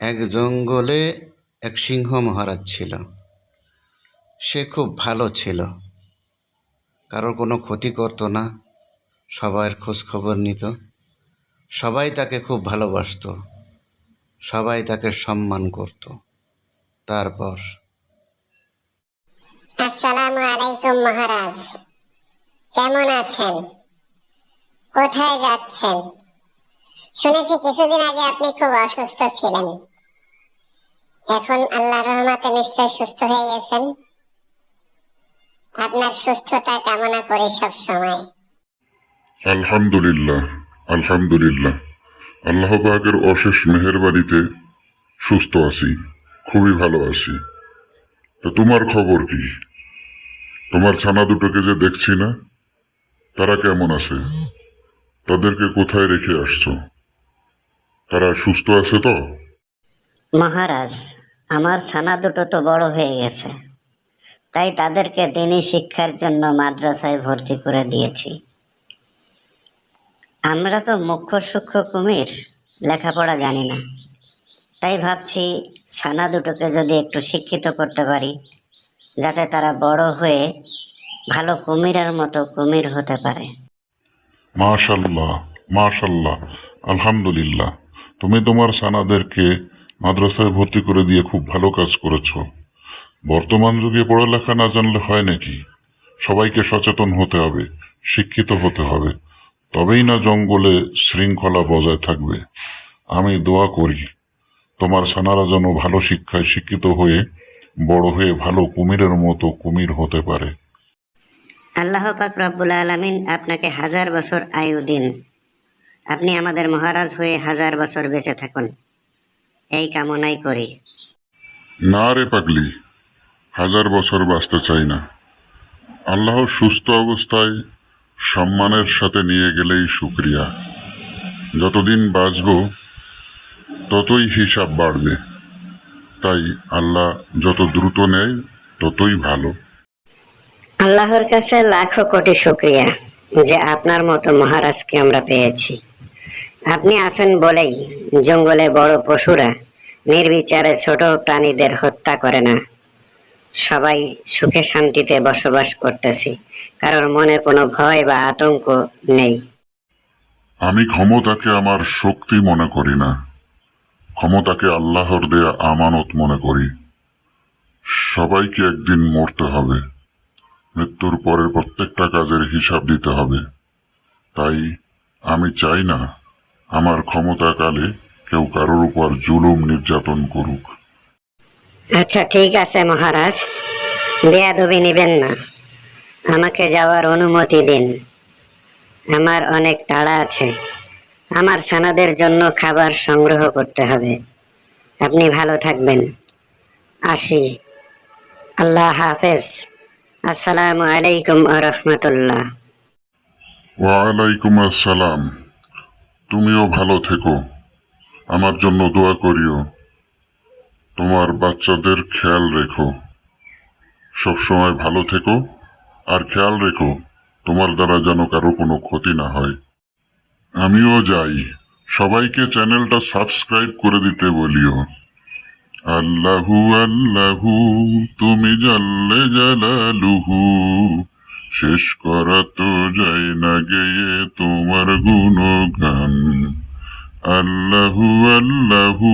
এক জঙ্গলে এক সিংহ মহারাজ ছিল। সে খুব ভালো ছিল। কারোর কোনো ক্ষতি করতো না। সবার খোঁজ খবর নিত। সবাই তাকে খুব ভালোবাসতো। সবাই তাকে সম্মান করত। তারপর আসসালামু আলাইকুম মহারাজ। কেমন আছেন? কোথায় যাচ্ছেন? শুনেছি কিছুদিন আগে আপনি খুব অসুস্থ ছিলেন। এখন আল্লাহ রহমতে নিশ্চয় সুস্থ হয়ে গেছেন। আপনার সুস্থতা কামনা করি সব সময়। আলহামদুলিল্লাহ আলহামদুলিল্লাহ। আল্লাহ পাকের অশেষ মেহেরবাড়িতে সুস্থ আছি, খুবই ভালো আছি। তো তোমার খবর কি? তোমার ছানা দুটোকে যে দেখছি না, তারা কেমন আছে? তাদেরকে কোথায় রেখে আসছো? তারা সুস্থ আছে তো? মহারাজ আমার ছানা দুটো তো বড় হয়ে গেছে। তাই তাদেরকে দিনী শিক্ষার জন্য মাদ্রাসায় ভর্তি করে দিয়েছি। আমরা তো মুখ্য সূক্ষ্ম কুমির লেখাপড়া জানি না। তাই ভাবছি ছানা দুটোকে যদি একটু শিক্ষিত করতে পারি যাতে তারা বড় হয়ে ভালো কুমিরের মতো কুমির হতে পারে। মাশাল্লাহ মাশাল্লাহ আলহামদুলিল্লাহ। তুমি তোমার সানাদেরকে মাদ্রাসায় ভর্তি করে দিয়ে খুব ভালো কাজ করেছ। বর্তমান যুগে পড়ালেখা না জানলে হয় নাকি? সবাইকে সচেতন হতে হবে, শিক্ষিত হতে হবে। তবেই না জঙ্গলে শৃঙ্খলা বজায় থাকবে। আমি দোয়া করি, তোমার সানারা যেন ভালো শিক্ষায় শিক্ষিত হয়ে, বড় হয়ে ভালো কুমিরের মতো কুমির হতে পারে। আল্লাহ পাক রব্বুল আলমিন আপনাকে হাজার বছর আয়ু দিন। আপনি আমাদের মহারাজ হয়ে হাজার বছর বেঁচে থাকুন। এই কামনাই করি। না রে পাগলি হাজার বছর বাঁচতে চাই না। আল্লাহ সুস্থ অবস্থায় সম্মানের সাথে নিয়ে গেলেই শুক্রিয়া যতদিন বাঁচব ততই হিসাব বাড়বে। তাই আল্লাহ যত দ্রুত নেয় ততই ভালো। আল্লাহর কাছে লাখো কোটি শুক্রিয়া যে আপনার মতো মহারাজকে আমরা পেয়েছি। আপনি আছেন বলেই জঙ্গলে বড় পশুরা নির্বিচারে ছোট প্রাণীদের হত্যা করে না। সবাই সুখে শান্তিতে বসবাস করতেছি, কারোর মনে কোনো ভয় বা আতঙ্ক নেই। আমি ক্ষমতাকে আমার শক্তি মনে করি না। ক্ষমতাকে আল্লাহর দেয়া আমানত মনে করি। সবাইকে একদিন মরতে হবে। মৃত্যুর পরে প্রত্যেকটা কাজের হিসাব দিতে হবে। তাই আমি চাই না আমার ক্ষমতাকালে কেউ কারোর উপর জুলুম নির্যাতন করুক। আচ্ছা ঠিক আছে মহারাজ। বেয়াদবি নেবেন না। আমাকে যাওয়ার অনুমতি দিন। আমার অনেক তাড়া আছে। আমার সানাদের জন্য খাবার সংগ্রহ করতে হবে। আপনি ভালো থাকবেন। আসি। আল্লাহ হাফেজ। আসসালামু আলাইকুম রহমতুল্লাহ। ওয়ালাইকুম আসসালাম। তুমিও ভালো থেকো। আমার জন্য দোয়া করিও। তোমার বাচ্চাদের খেয়াল রেখো। সবসময় ভালো থেকো আর খেয়াল রেখো, তোমার দ্বারা যেন কারও কোনো ক্ষতি না হয়। আমিও যাই। সবাইকে চ্যানেলটা সাবস্ক্রাইব করে দিতে বলিও। আল্লাহু আল্লাহু, তুমি জাল্লে জালালুহু। শেষ করা তো গেয়ে তোমার গুণগান আল্লাহু আল্লাহু